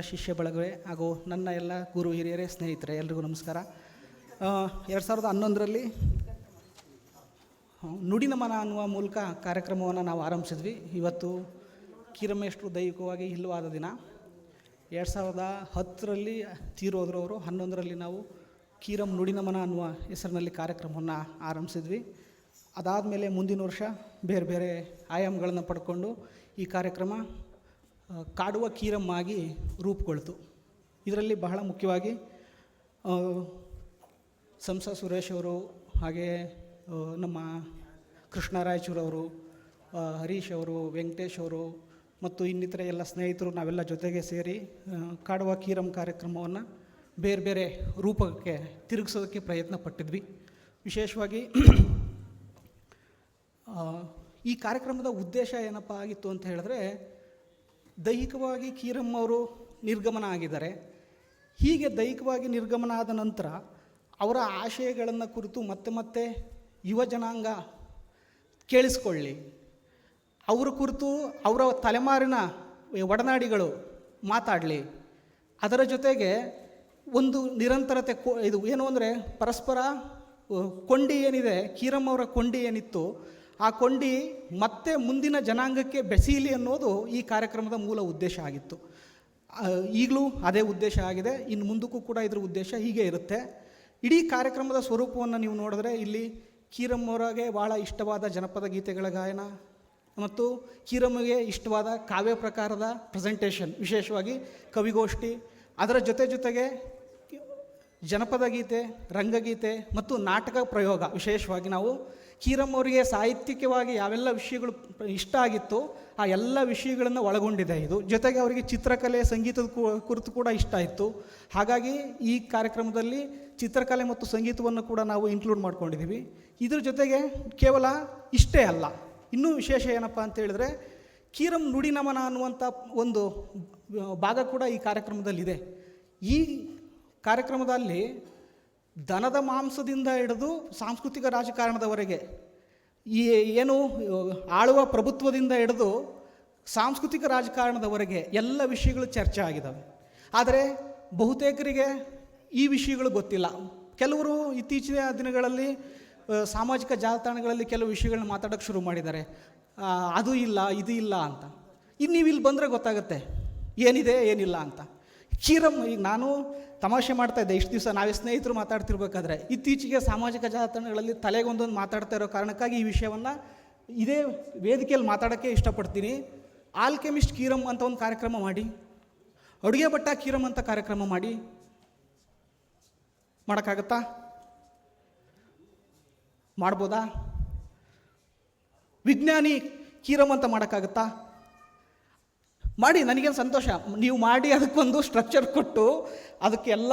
ಶಿಷ್ಯ ಬಳಗವೇ ಹಾಗೂ ನನ್ನ ಎಲ್ಲ ಗುರು ಹಿರಿಯರೇ, ಸ್ನೇಹಿತರೆ, ಎಲ್ರಿಗೂ ನಮಸ್ಕಾರ. ಎರಡು ಸಾವಿರದ ಹನ್ನೊಂದರಲ್ಲಿ ನುಡಿನಮನ ಅನ್ನುವ ಮೂಲಕ ಕಾರ್ಯಕ್ರಮವನ್ನು ನಾವು ಆರಂಭಿಸಿದ್ವಿ. ಇವತ್ತು ಕಿರಮೇಷ್ಟ್ರು ದೈಹಿಕವಾಗಿ ಇಲ್ಲವಾದ ದಿನ. ಎರಡು ಸಾವಿರದ ಹತ್ತರಲ್ಲಿ ತೀರೋದ್ರು ಅವರು ಹನ್ನೊಂದರಲ್ಲಿ ನಾವು ಕೀರಂ ನುಡಿನಮನ ಅನ್ನುವ ಹೆಸರಿನಲ್ಲಿ ಕಾರ್ಯಕ್ರಮವನ್ನು ಆರಂಭಿಸಿದ್ವಿ. ಅದಾದಮೇಲೆ ಮುಂದಿನ ವರ್ಷ ಬೇರೆ ಬೇರೆ ಆಯಾಮಗಳನ್ನು ಪಡ್ಕೊಂಡು ಈ ಕಾರ್ಯಕ್ರಮ ಕಾಡುವ ಕೀರಮ್ಮಾಗಿ ರೂಪುಗೊಳ್ತು. ಇದರಲ್ಲಿ ಬಹಳ ಮುಖ್ಯವಾಗಿ ಸಂಸ ಸುರೇಶ್ ಅವರು ಹಾಗೆ ನಮ್ಮ ಕೃಷ್ಣರಾಯಚೂರವರು ಹರೀಶ್ ಅವರು, ವೆಂಕಟೇಶ್ ಅವರು ಮತ್ತು ಇನ್ನಿತರ ಎಲ್ಲ ಸ್ನೇಹಿತರು ನಾವೆಲ್ಲ ಜೊತೆಗೆ ಸೇರಿ ಕಾಡುವ ಕೀರಂ ಕಾರ್ಯಕ್ರಮವನ್ನು ಬೇರೆ ಬೇರೆ ರೂಪಕ್ಕೆ ತಿರುಗಿಸೋದಕ್ಕೆ ಪ್ರಯತ್ನ ಪಟ್ಟಿದ್ವಿ. ವಿಶೇಷವಾಗಿ ಈ ಕಾರ್ಯಕ್ರಮದ ಉದ್ದೇಶ ಏನಪ್ಪ ಆಗಿತ್ತು ಅಂತ ಹೇಳಿದ್ರೆ ದೈಹಿಕವಾಗಿ ಕೀರಮ್ ಅವರು ನಿರ್ಗಮನ ಆಗಿದ್ದಾರೆ. ಹೀಗೆ ದೈಹಿಕವಾಗಿ ನಿರ್ಗಮನ ಆದ ನಂತರ ಅವರ ಆಶಯಗಳನ್ನು ಕುರಿತು ಮತ್ತೆ ಮತ್ತೆ ಯುವ ಜನಾಂಗ ಕೇಳಿಸ್ಕೊಳ್ಳಿ. ಅವರ ಕುರಿತು ಅವರ ತಲೆಮಾರಿನ ಒಡನಾಡಿಗಳು ಮಾತಾಡಲಿ. ಅದರ ಜೊತೆಗೆ ಒಂದು ನಿರಂತರತೆ ಇದು ಏನು ಅಂದರೆ ಪರಸ್ಪರ ಕೊಂಡಿ ಏನಿದೆ ಕೀರಮ್ ಅವರ ಕೊಂಡಿ ಏನಿತ್ತು ಆ ಕೊಂಡಿ ಮತ್ತೆ ಮುಂದಿನ ಜನಾಂಗಕ್ಕೆ ಬೆಸೀಲಿ ಅನ್ನೋದು ಈ ಕಾರ್ಯಕ್ರಮದ ಮೂಲ ಉದ್ದೇಶ ಆಗಿತ್ತು. ಈಗಲೂ ಅದೇ ಉದ್ದೇಶ ಆಗಿದೆ. ಇನ್ನು ಮುಂದಕ್ಕೂ ಕೂಡ ಇದರ ಉದ್ದೇಶ ಹೀಗೆ ಇರುತ್ತೆ. ಇಡೀ ಕಾರ್ಯಕ್ರಮದ ಸ್ವರೂಪವನ್ನು ನೀವು ನೋಡಿದ್ರೆ ಇಲ್ಲಿ ಕೀರಮ್ ಅವರಿಗೆ ಭಾಳ ಇಷ್ಟವಾದ ಜನಪದ ಗೀತೆಗಳ ಗಾಯನ ಮತ್ತು ಕೀರಮ್ಮಗೆ ಇಷ್ಟವಾದ ಕಾವ್ಯ ಪ್ರಕಾರದ ಪ್ರೆಸೆಂಟೇಷನ್ ವಿಶೇಷವಾಗಿ ಕವಿಗೋಷ್ಠಿ. ಅದರ ಜೊತೆ ಜೊತೆಗೆ ಜನಪದ ಗೀತೆ, ರಂಗಗೀತೆ ಮತ್ತು ನಾಟಕ ಪ್ರಯೋಗ. ವಿಶೇಷವಾಗಿ ನಾವು ಕೀರಮ್ ಅವರಿಗೆ ಸಾಹಿತ್ಯಿಕವಾಗಿ ಯಾವೆಲ್ಲ ವಿಷಯಗಳು ಇಷ್ಟ ಆಗಿತ್ತು ಆ ಎಲ್ಲ ವಿಷಯಗಳನ್ನು ಒಳಗೊಂಡಿದೆ ಇದು. ಜೊತೆಗೆ ಅವರಿಗೆ ಚಿತ್ರಕಲೆ, ಸಂಗೀತದ ಕುರಿತು ಕೂಡ ಇಷ್ಟ ಇತ್ತು. ಹಾಗಾಗಿ ಈ ಕಾರ್ಯಕ್ರಮದಲ್ಲಿ ಚಿತ್ರಕಲೆ ಮತ್ತು ಸಂಗೀತವನ್ನು ಕೂಡ ನಾವು ಇನ್ಕ್ಲೂಡ್ ಮಾಡ್ಕೊಂಡಿದ್ದೀವಿ. ಇದ್ರ ಜೊತೆಗೆ ಕೇವಲ ಇಷ್ಟೇ ಅಲ್ಲ, ಇನ್ನೂ ವಿಶೇಷ ಏನಪ್ಪ ಅಂತ ಹೇಳಿದ್ರೆ ಕೀರಂ ನುಡಿನಮನ ಅನ್ನುವಂಥ ಒಂದು ಭಾಗ ಕೂಡ ಈ ಕಾರ್ಯಕ್ರಮದಲ್ಲಿದೆ. ಈ ಕಾರ್ಯಕ್ರಮದಲ್ಲಿ ದನದ ಮಾಂಸದಿಂದ ಹಿಡಿದು ಸಾಂಸ್ಕೃತಿಕ ರಾಜಕಾರಣದವರೆಗೆ ಈ ಏನು ಆಳುವ ಪ್ರಭುತ್ವದಿಂದ ಹಿಡಿದು ಸಾಂಸ್ಕೃತಿಕ ರಾಜಕಾರಣದವರೆಗೆ ಎಲ್ಲ ವಿಷಯಗಳು ಚರ್ಚೆ ಆಗಿದ್ದಾವೆ ಆದರೆ ಬಹುತೇಕರಿಗೆ ಈ ವಿಷಯಗಳು ಗೊತ್ತಿಲ್ಲ. ಕೆಲವರು ಇತ್ತೀಚಿನ ದಿನಗಳಲ್ಲಿ ಸಾಮಾಜಿಕ ಜಾಲತಾಣಗಳಲ್ಲಿ ಕೆಲವು ವಿಷಯಗಳನ್ನ ಮಾತಾಡೋಕ್ಕೆ ಶುರು ಮಾಡಿದ್ದಾರೆ. ಅದು ಇಲ್ಲ, ಇದು ಇಲ್ಲ ಅಂತ. ಇನ್ನು ನೀವು ಇಲ್ಲಿ ಬಂದರೆ ಗೊತ್ತಾಗುತ್ತೆ. ಏನಿದೆ, ಏನಿಲ್ಲ ಅಂತ. ಕ್ಷೀರಮ್ ಈಗ ನಾನು ತಮಾಷೆ ಮಾಡ್ತಾ ಇದ್ದೆ. ಇಷ್ಟು ದಿವಸ ನಾವೇ ಸ್ನೇಹಿತರು ಮಾತಾಡ್ತಿರ್ಬೇಕಾದ್ರೆ. ಇತ್ತೀಚೆಗೆ ಸಾಮಾಜಿಕ ಜಾಲತಾಣಗಳಲ್ಲಿ ತಲೆಗೊಂದೊಂದು ಮಾತಾಡ್ತಾ ಇರೋ ಕಾರಣಕ್ಕಾಗಿ ಈ ವಿಷಯವನ್ನು ಇದೇ ವೇದಿಕೆಯಲ್ಲಿ ಮಾತಾಡೋಕ್ಕೆ ಇಷ್ಟಪಡ್ತೀನಿ. ಆಲ್ಕೆಮಿಸ್ಟ್ ಕೀರಮ್ ಅಂತ ಒಂದು ಕಾರ್ಯಕ್ರಮ ಮಾಡಿ. ಅಡುಗೆ ಭಟ್ಟ ಕೀರಮ್ ಅಂತ ಕಾರ್ಯಕ್ರಮ ಮಾಡಿ. ಮಾಡೋಕ್ಕಾಗತ್ತಾ? ಮಾಡ್ಬೋದಾ? ವಿಜ್ಞಾನಿ ಕೀರಮ್ ಅಂತ ಮಾಡೋಕ್ಕಾಗತ್ತಾ? ಮಾಡಿ, ನನಗೇನು ಸಂತೋಷ? ನೀವು ಮಾಡಿ ಅದಕ್ಕೊಂದು ಸ್ಟ್ರಕ್ಚರ್ ಕೊಟ್ಟು ಅದಕ್ಕೆ ಎಲ್ಲ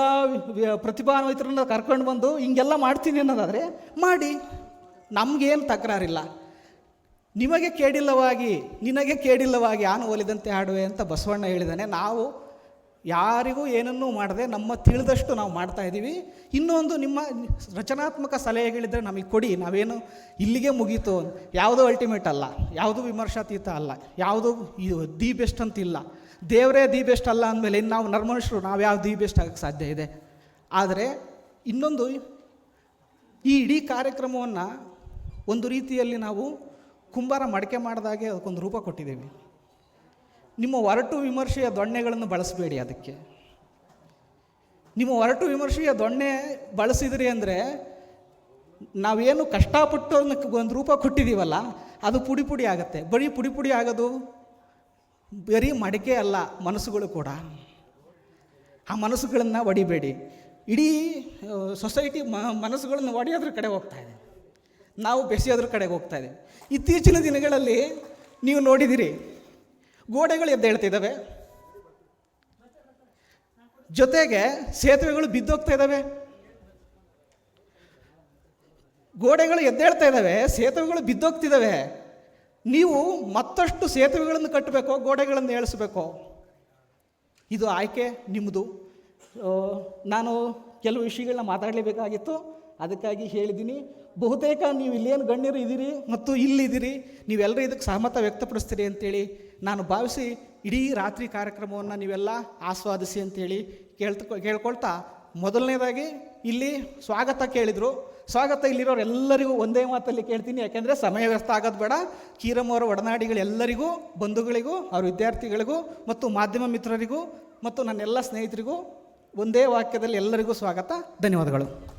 ಪ್ರತಿಭಾನ್ವಿತರನ್ನ ಕರ್ಕೊಂಡು ಬಂದು ಹಿಂಗೆಲ್ಲ ಮಾಡ್ತೀನಿ ಅನ್ನೋದಾದರೆ ಮಾಡಿ. ನಮಗೇನು ತಕರಾರಿಲ್ಲ. ನಿಮಗೆ ಕೇಡಿಲ್ಲವಾಗಿ, ನಿನಗೆ ಕೇಡಿಲ್ಲವಾಗಿ ಆನು ಒಲಿದಂತೆ ಹಾಡುವೆ ಅಂತ ಬಸವಣ್ಣ ಹೇಳಿದಾನೆ. ನಾವು ಯಾರಿಗೂ ಏನನ್ನೂ ಮಾಡದೆ ನಮ್ಮ ತಿಳಿದಷ್ಟು ನಾವು ಮಾಡ್ತಾ ಇದ್ದೀವಿ. ಇನ್ನೊಂದು ನಿಮ್ಮ ರಚನಾತ್ಮಕ ಸಲಹೆಗಳಿದ್ದರೆ ನಮಗೆ ಕೊಡಿ, ನಾವೇನು ಇಲ್ಲಿಗೆ ಮುಗೀತು. ಯಾವುದೂ ಅಲ್ಟಿಮೇಟ್ ಅಲ್ಲ, ಯಾವುದೂ ವಿಮರ್ಶಾತೀತ ಅಲ್ಲ, ಯಾವುದೂ ಇದು ದಿ ಬೆಸ್ಟ್ ಅಂತಿಲ್ಲ. ದೇವರೇ ದಿ ಬೆಸ್ಟ್ ಅಲ್ಲ ಅಂದಮೇಲೆ ಇನ್ನು ನಾವು ನರ್ಮನುಷ್ಯರು, ನಾವು ಯಾವ ದಿ ಬೆಸ್ಟ್ ಆಗಕ್ಕೆ ಸಾಧ್ಯ ಇದೆ? ಆದರೆ ಇನ್ನೊಂದು ಈ ಇಡೀ ಕಾರ್ಯಕ್ರಮವನ್ನು ಒಂದು ರೀತಿಯಲ್ಲಿ ನಾವು ಕುಂಬಾರ ಮಡಕೆ ಮಾಡಿದಾಗೆ ಅದಕ್ಕೊಂದು ರೂಪ ಕೊಟ್ಟಿದ್ದೀವಿ. ನಿಮ್ಮ ಒರಟು ವಿಮರ್ಶೆಯ ದೊಣ್ಣೆಗಳನ್ನು ಬಳಸಬೇಡಿ ಅದಕ್ಕೆ. ನಿಮ್ಮ ಒರಟು ವಿಮರ್ಶೆಯ ದೊಣ್ಣೆ ಬಳಸಿದ್ರಿ ಅಂದರೆ ನಾವೇನು ಕಷ್ಟಪಟ್ಟು ಅದಕ್ಕೆ ಒಂದು ರೂಪ ಕೊಟ್ಟಿದ್ದೀವಲ್ಲ ಅದು ಪುಡಿ ಪುಡಿ ಆಗುತ್ತೆ. ಬರೀ ಪುಡಿ ಪುಡಿ ಆಗೋದು? ಬರೀ ಮಡಿಕೆ ಅಲ್ಲ, ಮನಸ್ಸುಗಳು ಕೂಡ. ಆ ಮನಸ್ಸುಗಳನ್ನು ಒಡಿಬೇಡಿ. ಇಡೀ ಸೊಸೈಟಿ ಮ, ಮನಸ್ಸುಗಳನ್ನು ಒಡೆಯೋದ್ರ ಕಡೆ ಹೋಗ್ತಾ ಇದೆ. ನಾವು ಬೆಸೆಯೋದ್ರ ಕಡೆಗೆ ಹೋಗ್ತಾ ಇದೆ. ಇತ್ತೀಚಿನ ದಿನಗಳಲ್ಲಿ ನೀವು ನೋಡಿದಿರಿ ಗೋಡೆಗಳು ಎದ್ದೇಳ್ತಿದ್ದಾವೆ ಜೊತೆಗೆ ಸೇತುವೆಗಳು ಬಿದ್ದೋಗ್ತಾ ಇದ್ದಾವೆ. ಗೋಡೆಗಳು ಎದ್ದೇಳ್ತಾ ಇದ್ದಾವೆ, ಸೇತುವೆಗಳು ಬಿದ್ದೋಗ್ತಿದ್ದಾವೆ. ನೀವು ಮತ್ತಷ್ಟು ಸೇತುವೆಗಳನ್ನು ಕಟ್ಟಬೇಕೋ, ಗೋಡೆಗಳನ್ನು ಏಳಿಸ್ಬೇಕೋ? ಇದು ಆಯ್ಕೆ ನಿಮ್ಮದು. ನಾನು ಕೆಲವು ವಿಷಯಗಳನ್ನ ಮಾತಾಡಲೇಬೇಕಾಗಿತ್ತು. ಅದಕ್ಕಾಗಿ ಹೇಳಿದ್ದೀನಿ. ಬಹುತೇಕ ನೀವು ಇಲ್ಲೇನು ಗಣ್ಯರು ಇದ್ದೀರಿ ಮತ್ತು ಇಲ್ಲಿದ್ದೀರಿ. ನೀವೆಲ್ಲರೂ ಇದಕ್ಕೆ ಸಹಮತ ವ್ಯಕ್ತಪಡಿಸ್ತೀರಿ ಅಂತೇಳಿ ನಾನು ಭಾವಿಸಿ ಇಡೀ ರಾತ್ರಿ ಕಾರ್ಯಕ್ರಮವನ್ನು ನೀವೆಲ್ಲ ಆಸ್ವಾದಿಸಿ ಅಂತೇಳಿ ಕೇಳ್ತ ಕೇಳ್ಕೊಳ್ತಾ ಮೊದಲನೇದಾಗಿ ಇಲ್ಲಿ ಸ್ವಾಗತ ಕೇಳಿದರು. ಸ್ವಾಗತ ಇಲ್ಲಿರೋರೆಲ್ಲರಿಗೂ ಒಂದೇ ಮಾತಲ್ಲಿ ಕೇಳ್ತೀನಿ. ಯಾಕೆಂದರೆ ಸಮಯ ವ್ಯರ್ಥ ಆಗೋದು ಬೇಡ. ಕೀರಮ್ಮವರ ಒಡನಾಡಿಗಳೆಲ್ಲರಿಗೂ ಬಂಧುಗಳಿಗೂ, ಅವ್ರ ವಿದ್ಯಾರ್ಥಿಗಳಿಗೂ ಮತ್ತು ಮಾಧ್ಯಮ ಮಿತ್ರರಿಗೂ ಮತ್ತು ನನ್ನೆಲ್ಲ ಸ್ನೇಹಿತರಿಗೂ ಒಂದೇ ವಾಕ್ಯದಲ್ಲಿ ಎಲ್ಲರಿಗೂ ಸ್ವಾಗತ. ಧನ್ಯವಾದಗಳು.